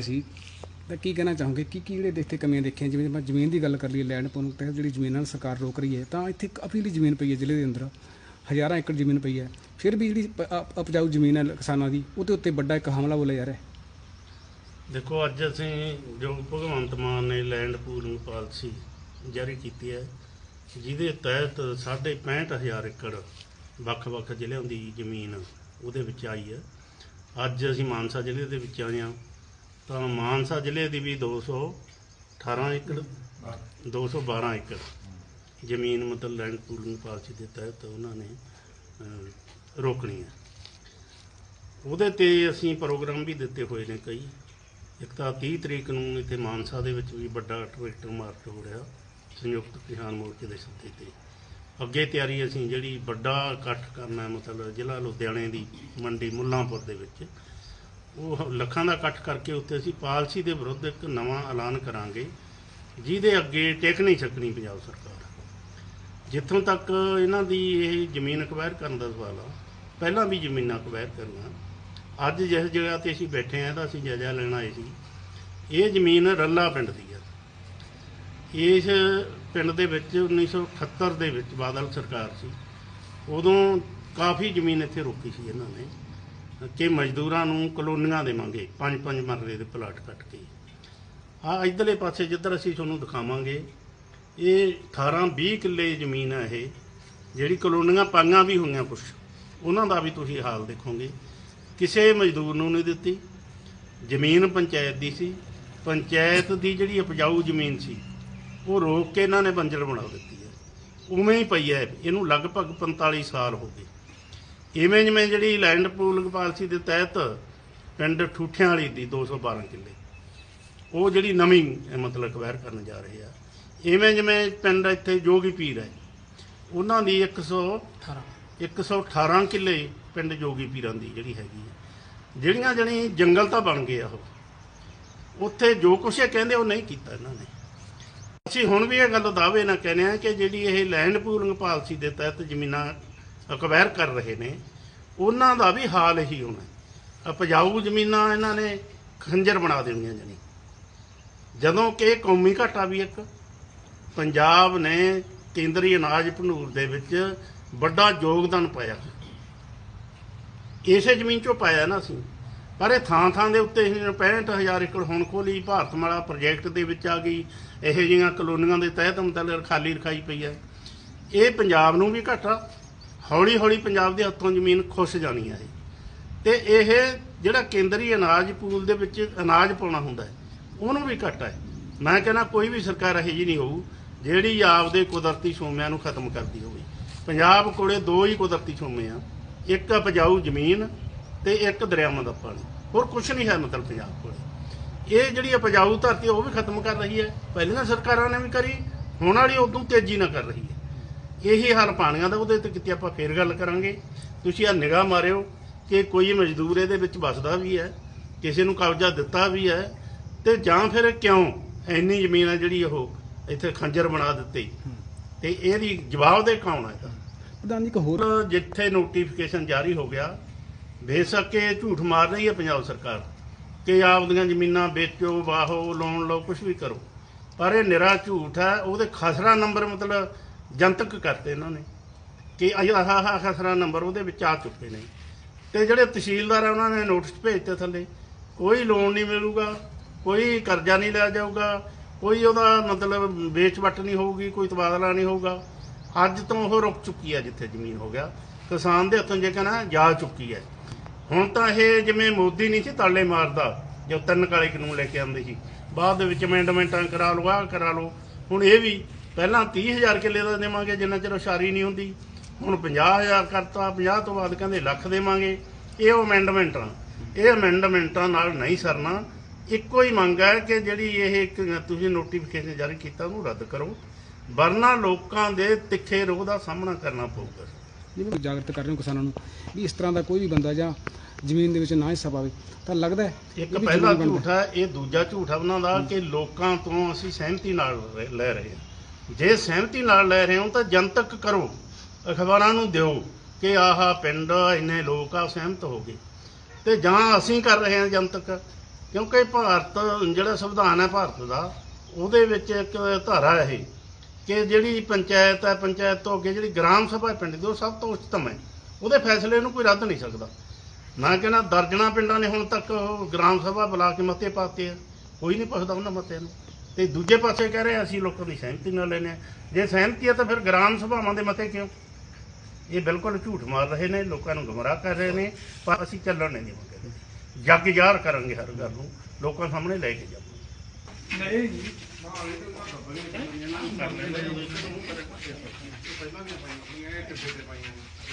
ਸੀ ਤਾਂ ਕੀ ਕਹਿਣਾ ਚਾਹੋਗੇ? ਕੀ ਕੀ ਜਿਹੜੇ ਇੱਥੇ ਕਮੀਆਂ ਦੇਖੀਆਂ? ਜਿਵੇਂ ਆਪਾਂ ਜ਼ਮੀਨ ਦੀ ਗੱਲ ਕਰ ਲਈਏ ਲੈਂਡ ਪੂਲਿੰਗ ਤਹਿਤ ਜਿਹੜੀ ਜ਼ਮੀਨਾਂ ਨੂੰ ਸਰਕਾਰ ਰੋਕ ਰਹੀ ਹੈ, ਤਾਂ ਇੱਥੇ ਕਾਫੀ ਜਿਹੜੀ ਜ਼ਮੀਨ ਪਈ ਹੈ ਜ਼ਿਲ੍ਹੇ ਦੇ ਅੰਦਰ। ਹਜ਼ਾਰਾਂ ਏਕੜ ਜ਼ਮੀਨ ਪਈ ਹੈ। ਫਿਰ ਵੀ ਜਿਹੜੀ ਉਪਜਾਊ ਜ਼ਮੀਨ ਹੈ ਕਿਸਾਨਾਂ ਦੀ, ਉਹਦੇ ਉੱਤੇ ਵੱਡਾ ਇੱਕ ਹਮਲਾ ਬੋਲਿਆ ਜਾ ਰਿਹਾ ਹੈ। ਦੇਖੋ, ਅੱਜ ਅਸੀਂ ਜੋ ਭਗਵੰਤ ਮਾਨ ਨੇ ਲੈਂਡ ਪੂਲਿੰਗ ਪਾਲਿਸੀ ਜਾਰੀ ਕੀਤੀ ਹੈ, ਜਿਹਦੇ ਤਹਿਤ 65000 ਏਕੜ ਵੱਖ-ਵੱਖ ਜ਼ਿਲ੍ਹਿਆਂ ਦੀ ਜ਼ਮੀਨ ਉਹਦੇ ਵਿੱਚ ਆਈ ਹੈ। ਅੱਜ ਅਸੀਂ ਮਾਨਸਾ ਜ਼ਿਲ੍ਹੇ ਦੇ ਵਿੱਚ ਆਏ ਹਾਂ। ਤਾਂ ਮਾਨਸਾ ਜ਼ਿਲ੍ਹੇ ਦੀ ਵੀ 218 ਏਕੜ 212 ਏਕੜ ਜ਼ਮੀਨ ਮਤਲਬ ਲੈਂਡ ਪੂਲਿੰਗ ਪਾਲਿਸੀ ਦੇ ਤਹਿਤ ਉਹਨਾਂ ਨੇ ਅਹ, ਰੋਕਣੀ ਹੈ। ਉਹਦੇ ਤੇ ਅਸੀਂ ਪ੍ਰੋਗਰਾਮ ਵੀ ਦਿੱਤੇ ਹੋਏ ਨੇ ਕਈ। ਇੱਕ ਤਾਂ 30 ਤਰੀਕ ਨੂੰ ਇੱਥੇ ਮਾਨਸਾ ਦੇ ਵਿੱਚ ਵੀ ਵੱਡਾ ਟਰੈਕਟਰ ਮਾਰਚ ਹੋ ਰਿਹਾ ਸੰਯੁਕਤ ਕਿਸਾਨ ਮੋਰਚੇ ਦੇ ਸੱਦੇ ਤੇ। ਅੱਗੇ ਤਿਆਰੀ ਅਸੀਂ ਜਿਹੜੀ ਵੱਡਾ ਇਕੱਠ ਕਰਨਾ ਹੈ, ਮਤਲਬ ਜ਼ਿਲ੍ਹਾ ਲੁਧਿਆਣੇ ਦੀ ਮੰਡੀ ਮੁੱਲਾਂਪੁਰ ਦੇ ਵਿੱਚ ਉਹ ਲੱਖਾਂ ਦਾ ਇਕੱਠ ਕਰਕੇ ਉੱਤੇ ਅਸੀਂ ਪਾਲਿਸੀ ਦੇ ਵਿਰੁੱਧ ਇੱਕ ਨਵਾਂ ਐਲਾਨ ਕਰਾਂਗੇ, ਜਿਹਦੇ ਅੱਗੇ ਟਿਕ ਨਹੀਂ ਸਕਣੀ ਪੰਜਾਬ ਸਰਕਾਰ। ਜਿੱਥੋਂ ਤੱਕ ਇਹਨਾਂ ਦੀ ਇਹ ਜ਼ਮੀਨ ਅਕਵਾਇਰ ਕਰਨ ਦਾ ਸਵਾਲ ਆ, ਪਹਿਲਾਂ ਵੀ ਜ਼ਮੀਨਾਂ ਅਕਵਾਇਰ ਕਰਨਾ ਅੱਜ ਜਿਸ ਜਗ੍ਹਾ ਤੇ ਅਸੀਂ ਬੈਠੇ ਆਂ ਇਹਦਾ ਅਸੀਂ ਜਾਇਜ਼ਾ ਲੈਣ ਆਏ ਸੀ। ਇਹ ਜ਼ਮੀਨ ਰੱਲਾ ਪਿੰਡ ਦੀ ਹੈ ਇਸ ਪਿੰਡ ਦੇ ਵਿੱਚ 1978 ਦੇ ਵਿੱਚ ਬਾਦਲ ਸਰਕਾਰ ਸੀ। ਉਦੋਂ ਕਾਫੀ ਜ਼ਮੀਨ ਇੱਥੇ ਰੋਕੀ ਸੀ ਇਹਨਾਂ ਨੇ। ਕਿ ਮਜ਼ਦੂਰਾਂ ਨੂੰ ਕਲੋਨੀਆਂ ਦੇਵਾਂਗੇ ਪੰਜ ਪੰਜ ਮਰਲੇ ਦੇ ਪਲਾਟ ਕੱਟ ਕੇ। ਆ ਇਧਰਲੇ ਪਾਸੇ ਜਿੱਧਰ ਅਸੀਂ ਤੁਹਾਨੂੰ ਦਿਖਾਵਾਂਗੇ, ਇਹ 18 20 ਕਿੱਲੇ ਜ਼ਮੀਨ ਹੈ ਇਹ, ਜਿਹੜੀ ਕਲੋਨੀਆਂ ਪਾਈਆਂ ਵੀ ਹੋਈਆਂ ਕੁਛ। ਉਹਨਾਂ ਦਾ ਵੀ ਤੁਸੀਂ ਹਾਲ ਦੇਖੋਗੇ। ਕਿਸੇ ਮਜ਼ਦੂਰ ਨੂੰ ਨਹੀਂ ਦਿੱਤੀ। ਜ਼ਮੀਨ ਪੰਚਾਇਤ ਦੀ ਸੀ। ਪੰਚਾਇਤ ਦੀ ਜਿਹੜੀ ਉਪਜਾਊ ਜ਼ਮੀਨ ਸੀ, ਉਹ ਰੋਕ ਕੇ ਇਹਨਾਂ ਨੇ ਬੰਜਰ ਬਣਾ ਦਿੱਤੀ ਹੈ। ਉਵੇਂ ਹੀ ਪਈ ਹੈ। ਇਹਨੂੰ ਲਗਭਗ 45 ਸਾਲ ਹੋ ਗਏ। ਇਵੇਂ ਜਿਵੇਂ ਜਿਹੜੀ ਲੈਂਡ ਪੂਲਿੰਗ ਪਾਲਿਸੀ ਦੇ ਤਹਿਤ ਪਿੰਡ ਠੂਠਿਆਂ ਵਾਲੀ ਦੀ 212 ਕਿੱਲੇ ਉਹ ਜਿਹੜੀ ਨਵੀਂ ਮਤਲਬ ਅਕਵਾਇਰ ਕਰਨ ਜਾ ਰਹੇ ਆ। ਇਵੇਂ ਜਿਵੇਂ ਪਿੰਡ ਇੱਥੇ ਜੋਗੀ ਪੀਰ ਹੈ ਉਹਨਾਂ ਦੀ 118 118 ਕਿੱਲੇ ਪਿੰਡ ਜੋਗੀ ਪੀਰਾਂ ਦੀ ਜਿਹੜੀ ਹੈਗੀ ਹੈ ਜਿਹੜੀਆਂ ਜਣੀ ਜੰਗਲ ਤਾਂ ਬਣ ਗਏ ਆ ਉਹ। ਉੱਥੇ ਜੋ ਕੁਛ ਇਹ ਕਹਿੰਦੇ ਉਹ ਨਹੀਂ ਕੀਤਾ ਇਹਨਾਂ ਨੇ। ਅਸੀਂ ਹੁਣ ਵੀ ਇਹ ਗੱਲ ਦਾਅਵੇ ਨਾਲ ਕਹਿੰਦੇ ਆ ਕਿ ਜਿਹੜੀ ਇਹ ਲੈਂਡ ਪੂਲਿੰਗ ਪਾਲਿਸੀ ਦੇ ਤਹਿਤ ਜ਼ਮੀਨਾਂ ਅਕਵਾਇਰ ਕਰ ਰਹੇ ਨੇ, ਉਹਨਾਂ ਦਾ ਵੀ ਹਾਲ ਇਹੀ ਹੋਣਾ। ਉਪਜਾਊ ਜ਼ਮੀਨਾਂ ਇਹਨਾਂ ਨੇ ਖੰਜਰ ਬਣਾ ਦੇਣੀਆਂ ਜਣੀ। ਜਦੋਂ ਕਿ ਕੌਮੀ ਘਾਟਾ ਵੀ ਇੱਕ, ਪੰਜਾਬ ਨੇ ਕੇਂਦਰੀ ਅਨਾਜ ਭੰਡੂਰ ਦੇ ਵਿੱਚ ਵੱਡਾ ਯੋਗਦਾਨ ਪਾਇਆ। ਇਸੇ ਜ਼ਮੀਨ ਚੋਂ ਪਾਇਆ ਨਾ ਅਸੀਂ। ਪਰ ਇਹ ਥਾਂ ਥਾਂ ਦੇ ਉੱਤੇ 65000 ਏਕੜ ਹੁਣ ਖੋਲੀ ਭਾਰਤਮਾਲਾ ਪ੍ਰੋਜੈਕਟ ਦੇ ਵਿੱਚ ਆ ਗਈ, ਇਹੋ ਜਿਹੀਆਂ ਕਲੋਨੀਆਂ ਦੇ ਤਹਿਤ ਮਤਲਬ ਖਾਲੀ ਰਖਾਈ ਪਈ ਹੈ। ਇਹ ਪੰਜਾਬ ਨੂੰ ਵੀ ਘਾਟਾ ਹੌਲੀ ਹੌਲੀ ਪੰਜਾਬ ਦੇ ਹੱਥੋਂ ਜ਼ਮੀਨ ਖੁੱਸ ਜਾਣੀ ਹੈ ਇਹ। ਤੇ ਇਹ ਜਿਹੜਾ ਕੇਂਦਰੀ ਅਨਾਜ ਪੂਲ ਦੇ ਵਿੱਚ ਅਨਾਜ ਪਾਉਣਾ ਹੁੰਦਾ ਹੈ, ਉਹਨੂੰ ਵੀ ਘਾਟਾ ਹੈ ਮੈਂ ਕਹਿੰਦਾ ਕੋਈ ਵੀ ਸਰਕਾਰ ਇਹੋ ਜਿਹੀ ਨਹੀਂ ਹੋਊ, ਜਿਹੜੀ ਆਪਦੇ ਕੁਦਰਤੀ ਸੋਮਿਆਂ ਨੂੰ ਖਤਮ ਕਰਦੀ ਹੋਵੇ। ਪੰਜਾਬ ਕੋਲੇ ਦੋ ਹੀ ਕੁਦਰਤੀ ਸੋਮੇ ਆ, ਇੱਕ ਉਪਜਾਊ ਜ਼ਮੀਨ ਤੇ ਇੱਕ ਦਰਿਆਵਾਂ ਦਾ ਪਾਣੀ। ਹੋਰ ਕੁਝ ਨਹੀਂ ਹੈ ਮਤਲਬ ਪੰਜਾਬ ਕੋਲੇ। ਇਹ ਜਿਹੜੀ ਉਪਜਾਊ ਧਰਤੀ ਉਹ ਵੀ ਖਤਮ ਕਰ ਰਹੀ ਹੈ। ਪਹਿਲੀਆਂ ਸਰਕਾਰਾਂ ਨੇ ਵੀ ਕਰੀ, ਹੁਣ ਵਾਲੀ ਉਦੋਂ ਤੇਜ਼ੀ ਨਾਲ ਕਰ ਰਹੀ ਹੈ। ਇਹੀ ਹਾਲ ਪਾਣੀਆਂ ਦਾ ਉਹਦੇ ਤੇ ਕਿਤੇ ਆਪਾਂ ਫੇਰ ਗੱਲ ਕਰਾਂਗੇ। ਤੁਸੀਂ ਆ ਨਿਗਾਹ ਮਾਰਿਓ ਕਿ ਕੋਈ ਮਜ਼ਦੂਰ ਇਹਦੇ ਵਿੱਚ ਵੱਸਦਾ ਵੀ ਹੈ ਕਿਸੇ ਨੂੰ ਕਬਜ਼ਾ ਦਿੱਤਾ ਵੀ ਹੈ ਤੇ ਜਾਂ ਫਿਰ ਕਿਉਂ ਇੰਨੀ ਜ਼ਮੀਨ ਆ ਜਿਹੜੀ ਉਹ ਇੱਥੇ ਖੰਜਰ ਬਣਾ ਦਿੱਤੀ? ਤੇ ਇਹਦੀ ਜਵਾਬ ਦੇ ਕੌਣ ਹੈ? ਪ੍ਰਧਾਨ ਜੀ ਇੱਕ ਹੋਰ ਜਿੱਥੇ ਨੋਟੀਫਿਕੇਸ਼ਨ ਜਾਰੀ ਹੋ ਗਿਆ ਬੇਸ਼ੱਕ ਇਹ ਝੂਠ ਮਾਰ ਰਹੀ ਹੈ ਪੰਜਾਬ ਸਰਕਾਰ ਕਿ ਆਪਦੀਆਂ ਜ਼ਮੀਨਾਂ ਵੇਚੋ ਵਾਹੋ ਲੋਨ ਲਓ ਕੁਝ ਵੀ ਕਰੋ। ਪਰ ਇਹ ਨਿਰਾ ਝੂਠ ਹੈ ਉਹਦੇ ਖਸਰਾ ਨੰਬਰ ਮਤਲਬ ਜਨਤਕ ਕਰਤੇ ਇਹਨਾਂ ਨੇ ਕਿ ਆਹ ਆਹ ਖਸਰਾ ਨੰਬਰ ਉਹਦੇ ਵਿੱਚ ਆ ਚੁੱਕੇ ਨੇ। ਤੇ ਜਿਹੜੇ ਤਹਿਸੀਲਦਾਰ ਆ, ਉਹਨਾਂ ਨੇ ਨੋਟਿਸ ਭੇਜਤੇ ਥੱਲੇ, ਕੋਈ ਲੋਨ ਨਹੀਂ ਮਿਲੂਗਾ, ਕੋਈ ਕਰਜ਼ਾ ਨਹੀਂ ਲਿਆ ਜਾਊਗਾ, ਕੋਈ ਉਹਦਾ ਮਤਲਬ ਵੇਚ ਵਟ ਨਹੀਂ ਹੋਊਗੀ, ਕੋਈ ਤਬਾਦਲਾ ਨਹੀਂ ਹੋਊਗਾ। ਅੱਜ ਤੋਂ ਉਹ ਰੁਕ ਚੁੱਕੀ ਹੈ ਜਿੱਥੇ ਜ਼ਮੀਨ ਹੋ ਗਿਆ। ਕਿਸਾਨ ਦੇ ਹੱਥੋਂ ਜੇ ਕਹਿੰਦਾ ਜਾ ਚੁੱਕੀ ਹੈ ਹੁਣ ਤਾਂ ਇਹ ਜਿਵੇਂ ਮੋਦੀ ਨਹੀਂ ਸੀ ਤਾਲੇ ਮਾਰਦਾ, ਜੋ ਤਿੰਨ ਕਾਲੇ ਕਾਨੂੰਨ ਲੈ ਕੇ ਆਉਂਦੇ ਸੀ। ਬਾਅਦ ਦੇ ਵਿੱਚ ਅਮੈਂਡਮੈਂਟਾਂ ਕਰਾ ਲਓ, ਆਹ ਕਰਾ ਲਓ। ਹੁਣ ਇਹ ਵੀ ਪਹਿਲਾਂ 30000 ਕਿੱਲੇ ਦਾ ਦੇਵਾਂਗੇ ਜਿੰਨਾ ਚਿਰ ਉਸਾਰੀ ਨਹੀਂ ਹੁੰਦੀ। ਹੁਣ 50000 ਕਰਤਾ 50 ਤੋਂ ਬਾਅਦ ਕਹਿੰਦੇ ਲੱਖ ਦੇਵਾਂਗੇ। ਇਹ ਅਮੈਂਡਮੈਂਟਾਂ ਇਹ ਅਮੈਂਡਮੈਂਟਾਂ ਨਾਲ ਨਹੀਂ ਸਰਨਾ। ਇੱਕੋ ਹੀ ਮੰਗ ਹੈ ਕਿ ਜਿਹੜੀ ਇਹ ਇੱਕ ਤੁਸੀਂ ਨੋਟੀਫਿਕੇਸ਼ਨ ਜਾਰੀ ਕੀਤਾ ਉਹਨੂੰ ਰੱਦ ਕਰੋ। ਵਰਨਾ ਲੋਕਾਂ ਦੇ ਤਿੱਖੇ ਰੋਹ ਦਾ ਸਾਹਮਣਾ ਕਰਨਾ ਪਊਗਾ। ਜਿਵੇਂ ਜਾਗਰਤ ਕਰ ਰਹੇ ਹੋ ਕਿਸਾਨਾਂ ਨੂੰ ਵੀ ਇਸ ਤਰ੍ਹਾਂ ਦਾ ਕੋਈ ਵੀ ਬੰਦਾ ਜਾਂ ਜ਼ਮੀਨ ਦੇ ਵਿੱਚ ਨਾ ਹਿੱਸਾ ਪਾਵੇ ਤਾਂ ਲੱਗਦਾ ਇੱਕ ਪਹਿਲਾ ਝੂਠ ਇਹ ਦੂਜਾ ਝੂਠ ਉਹਨਾਂ ਦਾ ਕਿ ਲੋਕਾਂ ਤੋਂ ਅਸੀਂ ਸਹਿਮਤੀ ਨਾਲ ਲੈ ਰਹੇ ਹਾਂ। ਜੇ ਸਹਿਮਤੀ ਨਾਲ ਲੈ ਰਹੇ ਹੋ ਤਾਂ ਜਨਤਕ ਕਰੋ। ਅਖਬਾਰਾਂ ਨੂੰ ਦਿਓ ਕਿ ਆਹ ਪਿੰਡ, ਇੰਨੇ ਲੋਕ ਆ, ਸਹਿਮਤ ਹੋ ਗਏ। ਤੇ ਜਾਂ ਅਸੀਂ ਕਰ ਰਹੇ ਹਾਂ ਜਨਤਕ, ਕਿਉਂਕਿ ਭਾਰਤ ਜਿਹੜਾ ਸੰਵਿਧਾਨ ਹੈ ਭਾਰਤ ਦਾ, ਉਹਦੇ ਵਿੱਚ ਇੱਕ ਧਾਰਾ ਹੈ ਇਹ ਕਿ ਜਿਹੜੀ ਪੰਚਾਇਤ ਹੈ, ਪੰਚਾਇਤ ਤੋਂ ਅੱਗੇ ਜਿਹੜੀ ਗ੍ਰਾਮ ਸਭਾ ਪਿੰਡ ਦੀ, ਉਹ ਸਭ ਤੋਂ ਉੱਚਤਮ ਹੈ। ਉਹਦੇ ਫੈਸਲੇ ਨੂੰ ਕੋਈ ਰੱਦ ਨਹੀਂ ਸਕਦਾ। ਮੈਂ ਕਹਿੰਦਾ ਦਰਜਣਾ ਪਿੰਡਾਂ ਨੇ ਹੁਣ ਤੱਕ ਉਹ ਗ੍ਰਾਮ ਸਭਾ ਬੁਲਾ ਕੇ ਮਤੇ ਪਾਤੇ ਆ। ਕੋਈ ਨਹੀਂ ਪੁੱਛਦਾ ਉਹਨਾਂ ਮਤੇ ਨੂੰ। ਤੇ ਦੂਜੇ ਪਾਸੇ ਕਹਿ ਰਹੇ ਅਸੀਂ ਲੋਕਾਂ ਦੀ ਸਹਿਮਤੀ ਨਾਲ ਲੈਨੇ ਆ ਜੇ ਸਹਿਮਤੀ ਹੈ ਤਾਂ ਫਿਰ ਗ੍ਰਾਮ ਸਭਾਵਾਂ ਦੇ ਮਤੇ ਕਿਉਂ? ਇਹ ਬਿਲਕੁਲ ਝੂਠ ਮਾਰ ਰਹੇ ਨੇ ਲੋਕਾਂ ਨੂੰ ਗੁੰਮਰਾਹ ਕਰ ਰਹੇ ਨੇ ਪਰ ਅਸੀਂ ਚੱਲਣ ਨਹੀਂ ਦੇਵਾਂਗੇ। ਜੱਗ ਜ਼ਾਹਰ ਕਰਾਂਗੇ ਹਰ ਗੱਲ ਨੂੰ ਲੋਕਾਂ ਸਾਹਮਣੇ ਲੈ ਕੇ ਜਾਵਾਂਗੇ।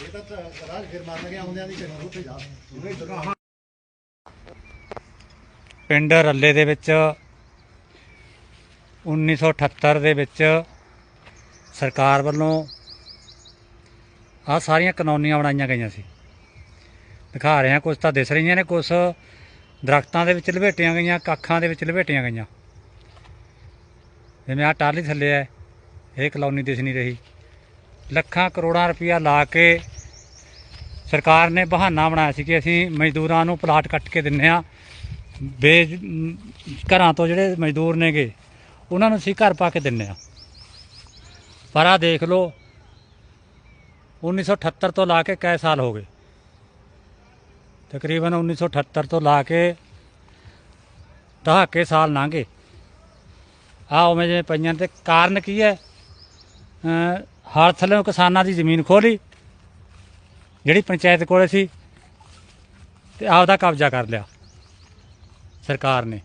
ਇਹ ਤਾਂ ਰਾਜ ਫਿਰ ਮੰਨ ਗਿਆ ਆਉਂਦਿਆਂ ਦੀ ਚੱਲ ਉੱਥੇ ਜਾ ਪਿੰਡ ਰੱਲੇ ਦੇ ਵਿੱਚ 1978 ਦੇ ਵਿੱਚ ਸਰਕਾਰ ਵੱਲੋਂ ਆ ਸਾਰੀਆਂ ਕਾਨੂੰਨੀਆਂ ਬਣਾਈਆਂ ਗਈਆਂ ਸੀ। ਦਿਖਾ ਰਹੇ ਹਾਂ ਕੁਝ ਤਾਂ ਦਿਸ ਰਹੀਆਂ ਨੇ ਕੁਝ ਦਰਖਤਾਂ ਦੇ ਵਿੱਚ ਲਪੇਟੀਆਂ ਗਈਆਂ, ਕੱਖਾਂ ਦੇ ਵਿੱਚ ਲਪੇਟੀਆਂ ਗਈਆਂ। ਜਿਵੇਂ ਆ ਟਾਲੀ ਥੱਲੇ ਹੈ, ਇਹ ਕਲੋਨੀ ਦਿਸ ਨਹੀਂ ਰਹੀ। ਲੱਖਾਂ ਕਰੋੜਾਂ ਰੁਪਇਆ ਲਾ ਕੇ ਸਰਕਾਰ ਨੇ ਬਹਾਨਾ ਬਣਾਇਆ ਸੀ ਕਿ ਅਸੀਂ ਮਜ਼ਦੂਰਾਂ ਨੂੰ ਪਲਾਟ ਕੱਟ ਕੇ ਦਿੰਨੇ ਆ ਬੇ ਘਰਾਂ ਤੋਂ ਜਿਹੜੇ ਮਜ਼ਦੂਰ ਨੇਗੇ ਉਹਨਾਂ ਨੂੰ ਅਸੀਂ ਘਰ ਪਾ ਕੇ ਦਿੰਨੇ ਆ ਪਰ ਆ ਦੇਖ ਲਓ 1978 ਤੋਂ ਲਾ ਕੇ ਕਈ ਸਾਲ ਹੋ ਗਏ। ਤਕਰੀਬਨ 1978 ਤੋਂ ਲਾ ਕੇ ਦਹਾਕੇ ਸਾਲ ਲੰਘੇ। ਆ ਉਵੇਂ ਜਿਵੇਂ ਪਈਆਂ ਤੇ ਕਾਰਨ ਕੀ ਹੈ? ਹਰ ਥੱਲੇ ਕਿਸਾਨਾਂ ਦੀ ਜ਼ਮੀਨ ਖੋਲੀ ਜਿਹੜੀ ਪੰਚਾਇਤ ਕੋਲੇ ਸੀ, ਤੇ ਆਪਦਾ ਕਬਜ਼ਾ ਕਰ ਲਿਆ ਸਰਕਾਰ ਨੇ।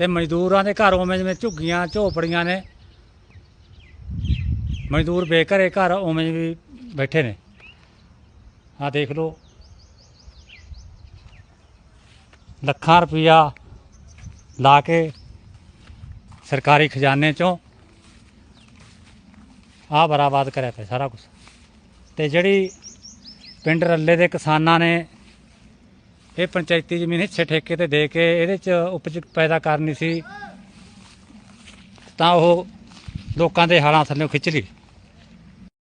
ਤੇ ਮਜ਼ਦੂਰਾਂ ਦੇ ਘਰ ਉਵੇਂ ਜਿਵੇਂ ਝੁੱਗੀਆਂ, ਝੋਪੜੀਆਂ ਨੇ। ਮਜ਼ਦੂਰ ਬੇਘਰੇ ਘਰ ਉਵੇਂ ਵੀ ਬੈਠੇ ਨੇ। ਆ ਦੇਖ ਲਓ। ਲੱਖਾਂ ਰੁਪਈਆ ਲਾ ਕੇ ਸਰਕਾਰੀ ਖਜ਼ਾਨੇ ਚੋਂ ਆ ਬਰਾਬਾਦ ਕਰਿਆ ਪਿਆ ਸਾਰਾ ਕੁਝ ਤੇ ਜਿਹੜੀ ਪਿੰਡ ਰੱਲੇ ਦੇ ਕਿਸਾਨਾਂ ਨੇ ਇਹ ਪੰਚਾਇਤੀ ਜ਼ਮੀਨ ਹਿੱਸੇ ਠੇਕੇ ਤੇ ਦੇ ਕੇ ਇਹਦੇ ਚ ਉਪਜ ਪੈਦਾ ਕਰਨੀ ਸੀ ਤਾਂ ਉਹ ਲੋਕਾਂ ਦੇ ਹਾਲਾਂ ਥੱਲੇ ਖਿੱਚ ਲਈ।